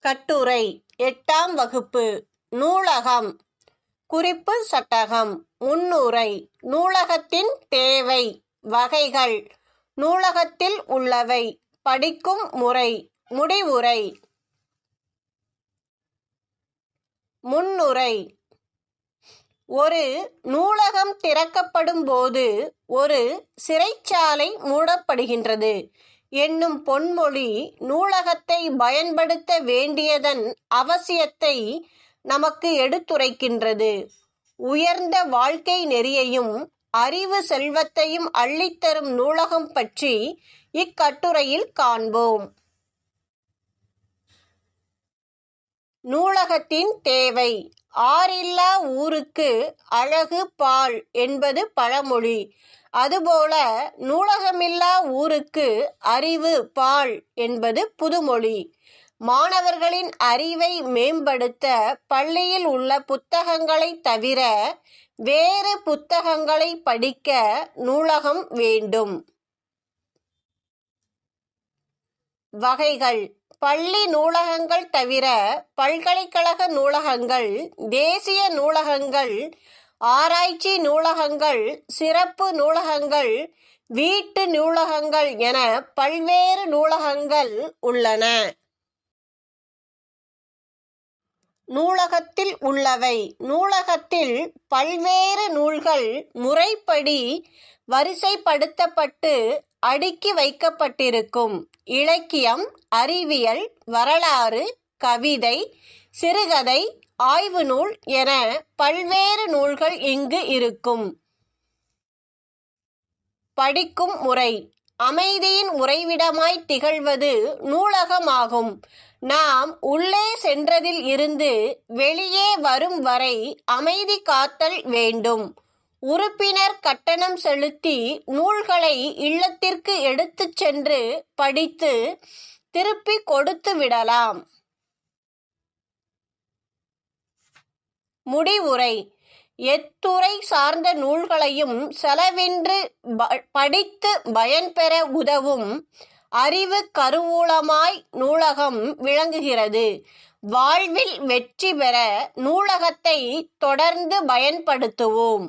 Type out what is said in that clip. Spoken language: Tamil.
கட்டுரை. எட்டாம் வகுப்பு. நூலகம். குறிப்பு சட்டகம். முன்னுரை நூலகத்தின் தேவை. வகைகள். நூலகத்தில் உள்ளவை. படிக்கும் முறை. முடிவுரை. முன்னுரை ஒரு நூலகம் திறக்கப்படும் போது ஒரு சிறைச்சாலை மூடப்படுகின்றது. என்னும் பொன்மொழி நூலகத்தை பயன்படுத்த வேண்டியதன் அவசியத்தை நமக்கு எடுத்துரைக்கின்றது. உயர்ந்த வாழ்க்கை நெறியையும் அறிவு செல்வத்தையும் அள்ளித்தரும் நூலகம் பற்றி இக்கட்டுரையில் காண்போம். நூலகத்தின் தேவை. ஆறில்லா ஊருக்கு அழகு பால் என்பது பழமொழி. அதுபோல நூலகமில்லா ஊருக்கு அறிவு பால் என்பது புதுமொழி. மாணவர்களின் அறிவை மேம்படுத்த பள்ளியில் உள்ள புத்தகங்களை தவிர வேறு புத்தகங்களை படிக்க நூலகம் வேண்டும். வகைகள். பள்ளி நூலகங்கள் தவிர பல்கலைக்கழக நூலகங்கள் தேசிய நூலகங்கள் ஆராய்ச்சி நூலகங்கள் சிறப்பு நூலகங்கள் வீட்டு நூலகங்கள் என பல்வேறு நூலகங்கள் உள்ளன. நூலகத்தில் உள்ளவை. நூலகத்தில் பல்வேறு நூல்கள் முறைப்படி வரிசைப்படுத்தப்பட்டு அடுக்கி வைக்கப்பட்டிருக்கும் இலக்கியம் அறிவியல் வரலாறு கவிதை சிறுகதை ஆய்வு நூல் என பல்வேறு நூல்கள் இங்கு இருக்கும். படிக்கும் முறை. அமைதியின் உறைவிடமாய் திகழ்வது நூலகமாகும். நாம் உள்ளே சென்றதில் இருந்து வெளியே வரும் வரை அமைதி காத்தல் வேண்டும். உறுப்பினர் கட்டணம் செலுத்தி நூல்களை இல்லத்திற்கு எடுத்துச் சென்று படித்து திருப்பி கொடுத்து விடலாம். முடிவுரை. எத்துறை சார்ந்த நூல்களையும் செலவின்றி படித்து பயன்பெற உதவும் அறிவு கருவூலமாய் நூலகம் விளங்குகிறது. வாழ்வில் வெற்றி பெற நூலகத்தை தொடர்ந்து பயன்படுத்துவோம்.